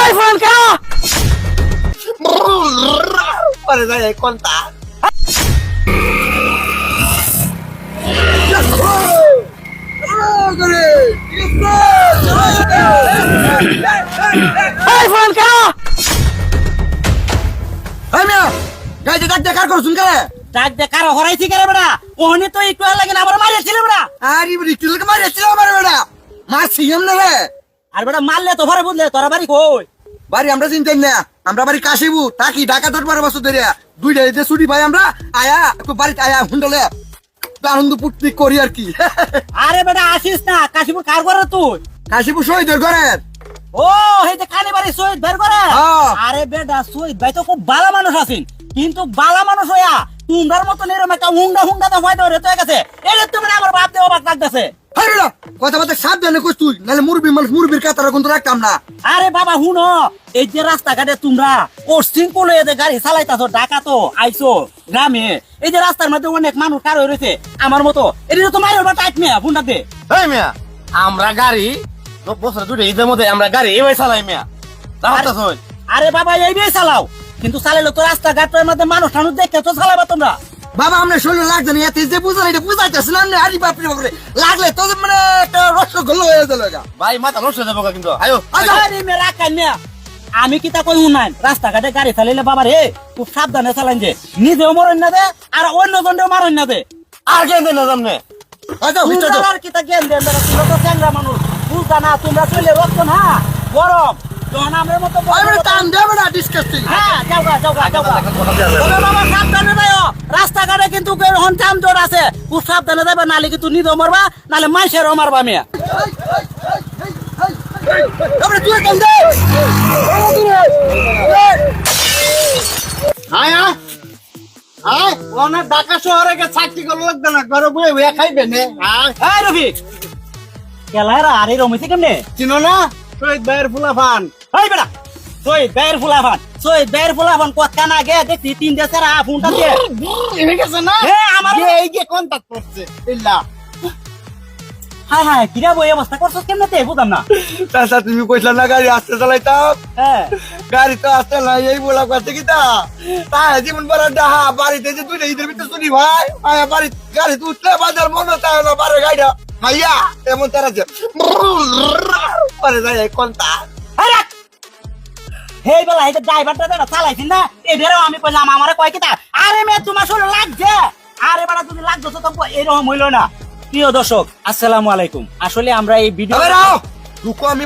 এই ফোন কেন পরে যায় এই কোনটা এই ফোন কেন এই মিয়া গাইতে ডাক দেখার করছুন কে ডাক দে কারও হরাইছি কেন বেটা ওহনি তো একটু লাগে না আমার মারিয়েছিল বেটা আরে তুই লোকে মারিয়েছিল আমার বেটা মার সিএম না রে। আর বেটা মারলে তো ভরে বুঝলে তোরা বাড়ি কই? বাড়ি আমরা চিনতেন না। আমরা বাড়ি কাশিবু তাকি ঢাকা দশ বারো বছর ধরে। দুইটা এতে ছুটি ভাই আমরা আয়া একটু বাড়িতে আয়া হুন্ডলে। আনন্দ পিকনিক করি আর কি। আরে বেটা আসিস না কাশিপুর কার করে তুই? কাশিবু শহীদের ঘরের। ও এই যে কানি বাড়ি শহীদ বের করে হ্যাঁ। আরে বেটা শহীদ ভাই তো খুব ভালো মানুষ আছেন। কিন্তু বালা মানুষ হইয়া তোমরার মতন এরকম একটা হুন্ডা হুন্ডা তো হয়তো রে তো গেছে এটা তুমি আমার বাপ দেওয়া বাপ লাগতেছে। সাবধানে কইস তুই নাহলে মুরবি মানুষ মুরবির কাতারা কিন্তু রাখতাম না। আরে বাবা হুনো এই যে রাস্তাঘাটে তোমরা এদের গাড়ি চালাইতাছো ঢাকা তো আইছো গ্রামে এই যে রাস্তার মধ্যে অনেক মানুষ কার রয়েছে আমার মতো এটা তো মায়ের বা টাইট মেয়া ফোনটাতে এই মিয়া আমরা গাড়ি তো বছর দুটো ঈদের মধ্যে আমরা গাড়ি এবার চালাই মিয়া। আরে বাবা এই বিয়ে চালাও। কিন্তু চালাইলে তো রাস্তাঘাটের মধ্যে মানুষ টানুষ দেখে তো চালাবা তোমরা। বাবা আমরা শরীরে লাগছে না এতে যে বুঝান এটা বুঝাইতেছে না আরে বাপরে বাপরে। লাগলে তো মানে একটা রসগোল্লা হয়ে গেল ভাই মাথা নষ্ট হয়ে যাব কিন্তু। আয়ো আচ্ছা। আমি কি তা কই উনাই রাস্তাঘাটে গাড়ি চালাইলে বাবা রে খুব সাবধানে চালাইন যে। নিজেও মরণ না দে আর অন্য জনও মারণ না দে আর কেন দেন না সামনে। আচ্ছা আর কি তা জ্ঞান দেন তোমরা তো চ্যাংরা মানুষ। বুঝতা না তোমরা চলে রক্ত না। গরম। তখন আমার মতো আমি বড়- টান দেবে না ডিসকাস্টিং হ্যাঁ যাও গা, যাও গা, যাও গা। বাবা সাবধানে কিন্তু এখন জোর আছে খুব সাবধানে যাবে নালে কিন্তু নিজেও মারবা নালে মানুষেরও মারবা মেয়া। তুই ঢাকা শহরে গে চাকরি করলে লাগবে না ঘরে বয়ে বয়ে খাইবে নে। আয়। এই রবি কেলারা আরে রমিছে কেমনে? চিনো না? শহীদ ভাইয়ের ফুলা ফান সই বের ফুলাফান সই বের ফুলাফান কথা না গে দেখছি তিন দেশের আ ফোনটা দিয়ে। এনে গেছে না? হ্যাঁ, আমার- এই যে কন্টাক্ট করছে ইল্লা। হাই হাই কিরা বই অবস্থা করছস কেমনে তে বুঝাম না চাচা তুমি কইলা না গাড়ি আসতে চালাইতাম। হ্যাঁ গাড়ি তো আসতে না এই বলা করছে কি তা? তাই জীবন বড় ডাহা বাড়িতে যে দুইটা ঈদের ভিতরে শুনি ভাই আয়া বাড়ি গাড়ি তো উঠলে বাজার মনে তাই না বারে গাড়িটা মাইয়া এমন তারা যে পরে যায় এই কোনটা হেই বেলা যে ড্রাইভারটা যেটা চালাইছিস না এদেরও আমি কইলাম, আমারে কয় কিতা আরে মে তোমার শুনে লাগছে। আরে বাড়া তুমি লাগছো তো এরকম হইল না। প্রিয় দর্শক, আসসালামু আলাইকুম। আসলে আমরা এই ভিডিও দুঃখ আমি।